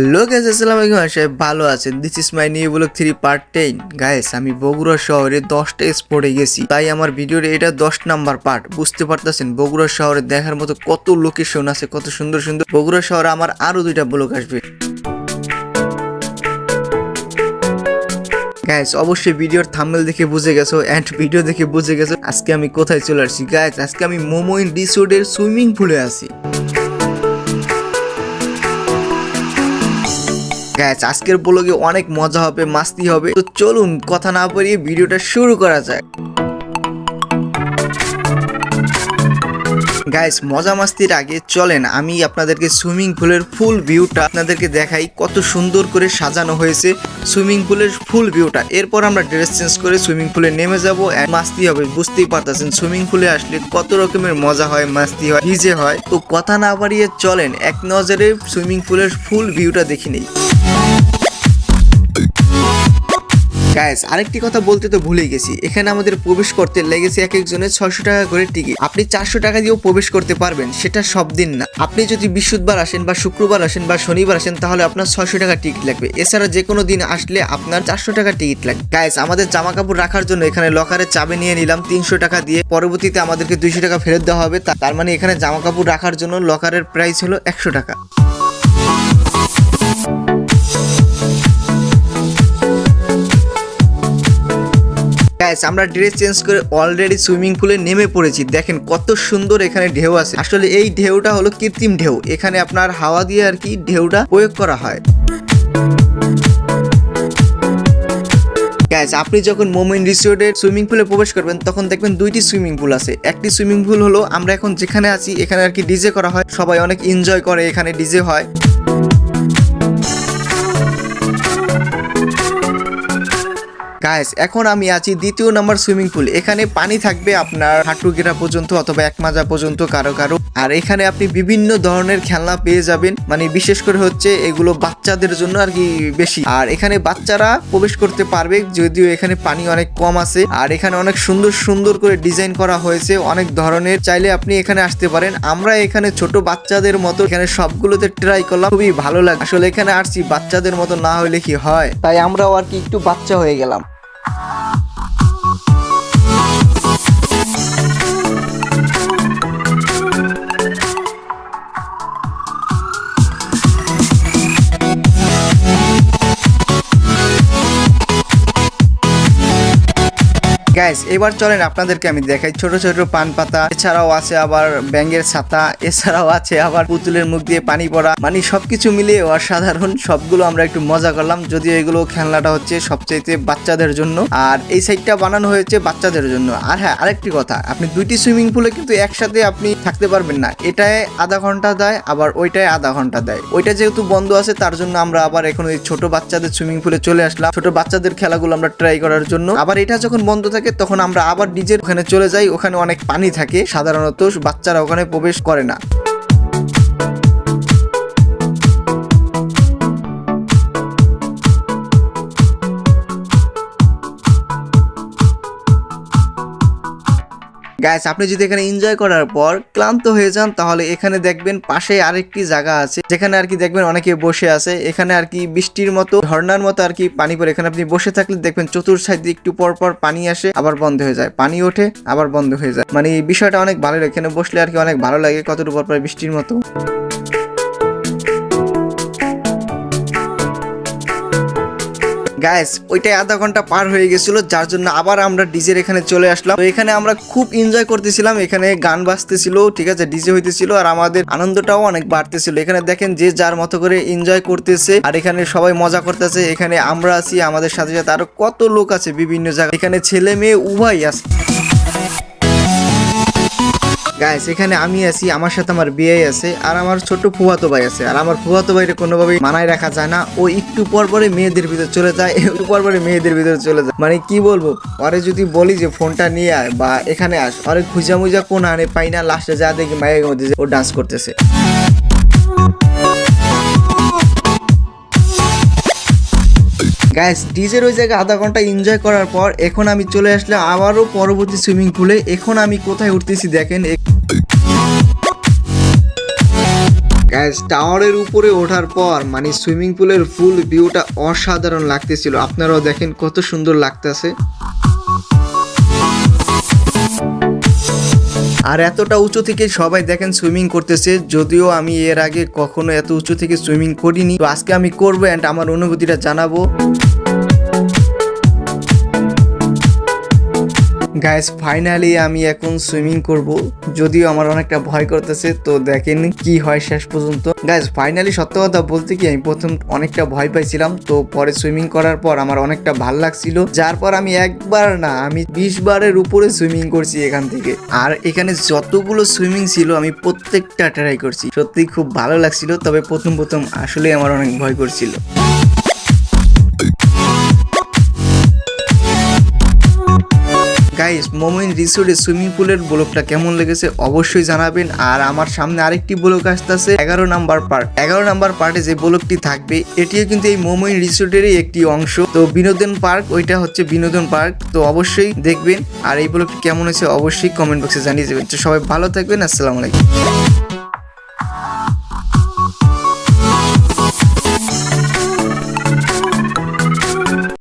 Hello guys আসসালামু আলাইকুম। আশা ভালো আছেন। This is my new blog three part ten guys আমি বগুড়া শহরে দশটা স্পটে গেছি। তাই আমার ভিডিওর এটা দশ নাম্বার পার্ট বুঝতে পারতেছেন, বগুড়া শহরে দেখার মতো কত লোকেশন আছে, কত সুন্দর সুন্দর। বগুড়া শহরে আমার আরও দুইটা ব্লগ আসবে। গাইস অবশ্যই ভিডিওর থাম্বনেল দেখে বুঝে গেছো এন্ড ভিডিও দেখে বুঝে গেছো আজকে আমি কোথায় চলে আসছি। গাইস আজকে আমি মোমোইন রিসোর্টের সুইমিং পুলে আছি। গ্যাস, আজকের ব্লগে অনেক মজা হবে, মাস্তি হবে। তো চলুন, কথা না বলিয়ে ভিডিওটা শুরু করা যাক। গাইস মজা মাস্তির আগে চলেন, আমি আপনাদেরকে সুইমিং পুলের ফুল ভিউটা আপনাদেরকে দেখাই, কত সুন্দর করে সাজানো হয়েছে সুইমিং পুলের ফুল ভিউটা। এরপর আমরা ড্রেস চেঞ্জ করে সুইমিং পুলে নেমে যাব মাস্তি হবে, বুঝতেই পারতেছেন, সুইমিং পুলে আসলে কত রকমের মজা হয়, মাস্তি হয় ডিজে হয়। তো কথা না বাড়িয়ে চলেন, এক নজরে সুইমিং পুলের ফুল ভিউটা দেখে নেই। গাইস আরেকটি কথা বলতে তো ভুলে গেছি। এখানে আমাদের প্রবেশ করতে লেগেছে এক একজনের ছয়শো টাকা করে টিকিট আপনি চারশো টাকা দিয়েও প্রবেশ করতে পারবেন, সেটা সব দিন না। আপনি যদি বৃহস্পতিবার আসেন বা শুক্রবার আসেন বা শনিবার আসেন, তাহলে আপনার ছয়শো টাকা টিকিট লাগবে। এছাড়া যে কোনো দিন আসলে আপনার চারশো টাকা টিকিট লাগবে। গাইস আমাদের জামা কাপড় রাখার জন্য এখানে লকারের চাবি নিয়ে নিলাম, তিনশো টাকা দিয়ে। পরবর্তীতে আমাদেরকে দুইশো টাকা ফেরত দেওয়া হবে। তার মানে এখানে জামা কাপড় রাখার জন্য লকারের প্রাইস হলো একশো টাকা। গাইস আমরা ড্রেস চেঞ্জ করে অলরেডি সুইমিং পুলে নেমে পড়েছি। দেখেন কত সুন্দর এখানে ঢেউ আছে। আসলে এই ঢেউটা হলো কৃত্রিম ঢেউ। এখানে আপনার হাওয়া দিয়ে আর কি ঢেউটা প্রয়োগ করা হয়। গাইস আপনি যখন মোমেন রিসোর্টের সুইমিং পুলে প্রবেশ করবেন, তখন দেখবেন দুইটি সুইমিং পুল আছে। একটি সুইমিং পুল হলো আমরা এখন যেখানে আছি, এখানে আর কি ডিজে করা হয়। সবাই অনেক এনজয় করে এখানে ডিজে হয়। গাইস এখন আমি আছি দ্বিতীয় নাম্বার সুইমিং পুল। এখানে পানি থাকবে আপনার হাঁটু গেরা পর্যন্ত অথবা এক মাজা পর্যন্ত কারও কারও। আর এখানে আপনি বিভিন্ন ধরনের খেলনা পেয়ে যাবেন। মানে বিশেষ করে হচ্ছে এগুলো বাচ্চাদের জন্য আর কি বেশি। আর এখানে বাচ্চারা প্রবেশ করতে পারবে, যদিও এখানে পানি অনেক কম আছে। আর এখানে অনেক সুন্দর সুন্দর করে ডিজাইন করা হয়েছে। অনেক ধরনের চাইলে আপনি এখানে আসতে পারেন। আমরা এখানে ছোট বাচ্চাদের মতো এখানে সবগুলোতে ট্রাই করলাম। খুবই ভালো লাগে আসলে এখানে আসছি বাচ্চাদের মতো না হলে কি হয়? তাই আমরাও আর কি একটু বাচ্চা হয়ে গেলাম। Bye. গাইস এবার চলেন আপনাদেরকে আমি দেখাই ছোট ছোট পান পাতা। এছাড়াও আছে আবার ব্যাঙ্গের ছাতা, এছাড়াও আছে আবার পুতুলের মুখ দিয়ে পানি পড়া। মানে সবকিছু মিলিয়ে অসাধারণ, সবগুলো আমরা একটু মজা করলাম। যদিও এগুলো খেলনাটা হচ্ছে সবচাইতে বাচ্চাদের জন্য। আর এই সাইডটা বানানো হয়েছে বাচ্চাদের জন্য। আর হ্যাঁ আরেকটি কথা, আপনি দুইটি সুইমিং পুলে কিন্তু একসাথে আপনি থাকতে পারবেন না। এটায় আধা ঘণ্টা দেয়, আবার ওইটায় আধা ঘণ্টা দেয়। ওইটা যেহেতু বন্ধ আছে, তার জন্য আমরা আবার এখন ওই ছোট বাচ্চাদের সুইমিং পুলে চলে আসলাম। ছোট বাচ্চাদের খেলাগুলো আমরা ট্রাই করার জন্য। আবার এটা যখন বন্ধ থাকে তখন আমরা আবার নিজের ওখানে চলে যাই, ওখানে অনেক পানি থাকে। সাধারণত বাচ্চারা ওখানে প্রবেশ করে না। গাইস আপনি যদি এখানে এনজয় করার পর ক্লান্ত হয়ে যান, তাহলে এখানে দেখবেন পাশে আরেকটি জায়গা আছে, যেখানে আর কি দেখবেন অনেকে বসে আছে, এখানে আর কি বৃষ্টির মতো, ঝর্ণার মতো আর কি পানি পড়ে। এখানে আপনি বসে থাকলে দেখবেন চতুর সাইড একটু পর পর পানি আসে, আবার বন্ধ হয়ে যায়। পানি ওঠে, আবার বন্ধ হয়ে যায়। মানে এই বিষয়টা অনেক ভালো, এখানে বসলে আর কি অনেক ভালো লাগে কতটুকু পর পর বৃষ্টির মতো। গাইস ওইটা আধা ঘণ্টা পার হয়ে গেছিল, যার জন্য আবার আমরা ডিজের এখানে চলে আসলাম। এখানে আমরা খুব এনজয় করতেছিলাম, এখানে গান বাজতেছিল, ঠিক আছে, ডিজে হইতেছিল, আর আমাদের আনন্দটাও অনেক বাড়তেছিল। এখানে দেখেন যে যার মতো করে এনজয় করতেছে, আর এখানে সবাই মজা করতেছে। এখানে আমরা আছি, আমাদের সাথে সাথে আরও কত লোক আছে বিভিন্ন জায়গায়। এখানে ছেলে মেয়ে উভয় আছে। গাইস এখানে আমি আছি, আমার সাথে আমার বিয়ে আছে, আর আমার ছোট ফুয়াতো ভাই আছে। আর আমার ফুয়াতো ভাইরে কোনোভাবেই মানায় রাখা যায় না। ও একটু পর পরে মেয়েদের ভিতরে চলে যায়, একটু পর পরে মেয়েদের ভিতরে চলে যায়। মানে কি বলব? আরে যদি বলি যে ফোনটা নিয়ে আয় বা এখানে আস আরে খুঁজা মুজা কোন আনে পাই না, লাস্টে যা দেখি মায়ের মধ্যে ও ডান্স করতেছে। গাইস ডিজের ওই জায়গায় আধা ঘণ্টা এনজয় করার পর এখন আমি চলে আসলে আবারও পরবর্তী সুইমিং পুলে এখন আমি কোথায় উঠতেছি দেখেন গ্যাস টাওয়ারের উপরে ওঠার পর মানে সুইমিং পুলের ফুল ভিউটা অসাধারণ লাগতেছিল। আপনারাও দেখেন কত সুন্দর লাগতেছে। আর এতটা উঁচু থেকে সবাই দেখেন সুইমিং করতেছে, যদিও আমি এর আগে কখনো এত উঁচু থেকে সুইমিং করিনি। তো আজকে আমি করব অ্যান্ড আমার অনুভূতিটা জানাব। গাইস ফাইনালি আমি এখন সুইমিং করব। যদিও আমার অনেকটা ভয় করতেছে, তো দেখেন কি হয় শেষ পর্যন্ত। গাইস ফাইনালি সত্য কথা বলতে কি, আমি প্রথম অনেকটা ভয় পাইছিলাম, তো পরে সুইমিং করার পর আমার অনেকটা ভালো লাগছিল। যার পর আমি একবার না, আমি বিশ বারের উপরে সুইমিং করছি এখান থেকে। আর এখানে যতগুলো সুইমিং ছিল, আমি প্রত্যেকটা ট্রাই করছি। সত্যি খুব ভালো লাগছিল, তবে প্রথম প্রথম আসলে আমার অনেক ভয় করছিল। গাইস মোমিন রিসোর্টের সুইমিং পুলের ব্লকটা কেমন লেগেছে অবশ্যই জানাবেন। আর আমার সামনে আরেকটি ব্লক আসতেছে, এগারো নাম্বার পার্ট এগারো নাম্বার পার্টে যে ব্লকটি থাকবে, এটিও কিন্তু এই মোমিন রিসোর্টেরই একটি অংশ। তো বিনোদন পার্ক, ওইটা হচ্ছে বিনোদন পার্ক। তো অবশ্যই দেখবেন। আর এই ব্লকটি কেমন হয়েছে অবশ্যই কমেন্ট বক্সে জানিয়ে দেবেন। তো সবাই ভালো থাকবেন, আসসালামু আলাইকুম।